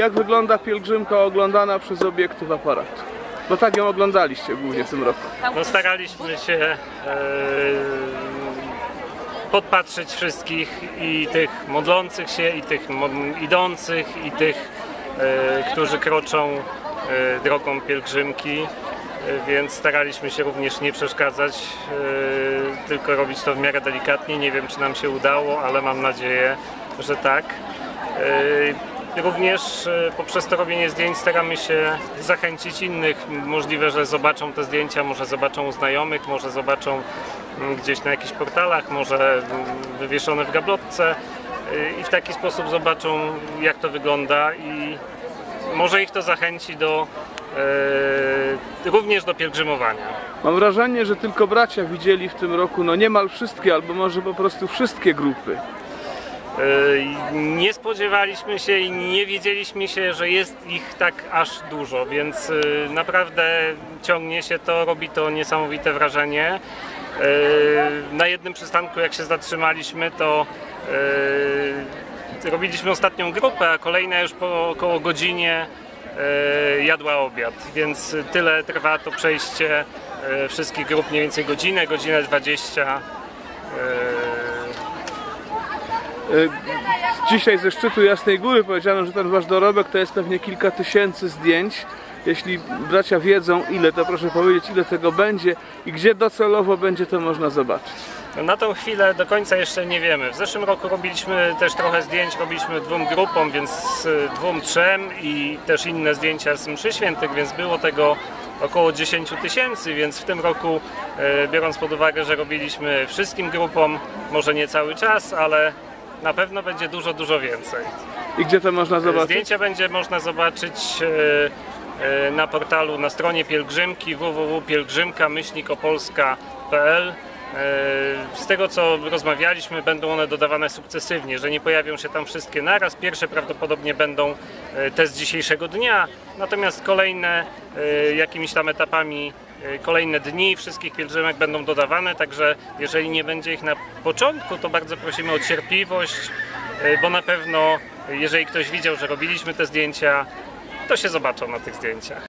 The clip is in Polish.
jak wygląda pielgrzymka oglądana przez obiektyw aparatu. Bo tak ją oglądaliście głównie w tym roku. No staraliśmy się e, podpatrzeć wszystkich i tych modlących się, i tych idących, i tych, e, którzy kroczą e, drogą pielgrzymki. E, Więc staraliśmy się również nie przeszkadzać, e, tylko robić to w miarę delikatnie. Nie wiem, czy nam się udało, ale mam nadzieję, że tak. E, Również e, poprzez to robienie zdjęć staramy się zachęcić innych. Możliwe, że zobaczą te zdjęcia, może zobaczą u znajomych, może zobaczą mm, gdzieś na jakichś portalach, może mm, wywieszone w gablotce e, i w taki sposób zobaczą jak to wygląda i może ich to zachęci do e, również do pielgrzymowania. Mam wrażenie, że tylko bracia widzieli w tym roku no niemal wszystkie, albo może po prostu wszystkie grupy. Nie spodziewaliśmy się i nie wiedzieliśmy się, że jest ich tak aż dużo, więc e, naprawdę ciągnie się to, robi to niesamowite wrażenie. E, Na jednym przystanku, jak się zatrzymaliśmy, to e, robiliśmy ostatnią grupę, a kolejna już po około godzinie jadła obiad, więc tyle trwa to przejście wszystkich grup, mniej więcej godzinę, godzinę 20. Y, Dzisiaj ze szczytu Jasnej Góry powiedziano, że ten wasz dorobek to jest pewnie kilka tysięcy zdjęć. Jeśli bracia wiedzą ile, to proszę powiedzieć ile tego będzie i gdzie docelowo będzie to można zobaczyć. Na tą chwilę do końca jeszcze nie wiemy. W zeszłym roku robiliśmy też trochę zdjęć, robiliśmy dwóm grupom, więc y, dwóm, trzem i też inne zdjęcia z mszy świętych, więc było tego około 10 tysięcy, więc w tym roku, e, biorąc pod uwagę, że robiliśmy wszystkim grupom, może nie cały czas, ale na pewno będzie dużo, dużo więcej. I gdzie to można zobaczyć? Zdjęcia będzie można zobaczyć e, e, na portalu, na stronie pielgrzymki www.pielgrzymka-opolska.pl Z tego co rozmawialiśmy, będą one dodawane sukcesywnie, że nie pojawią się tam wszystkie naraz. Pierwsze prawdopodobnie będą e, te z dzisiejszego dnia, natomiast kolejne e, jakimiś tam etapami, e, kolejne dni wszystkich pielgrzymek będą dodawane, także jeżeli nie będzie ich na początku, to bardzo prosimy o cierpliwość, e, bo na pewno jeżeli ktoś widział, że robiliśmy te zdjęcia, to się zobaczą na tych zdjęciach.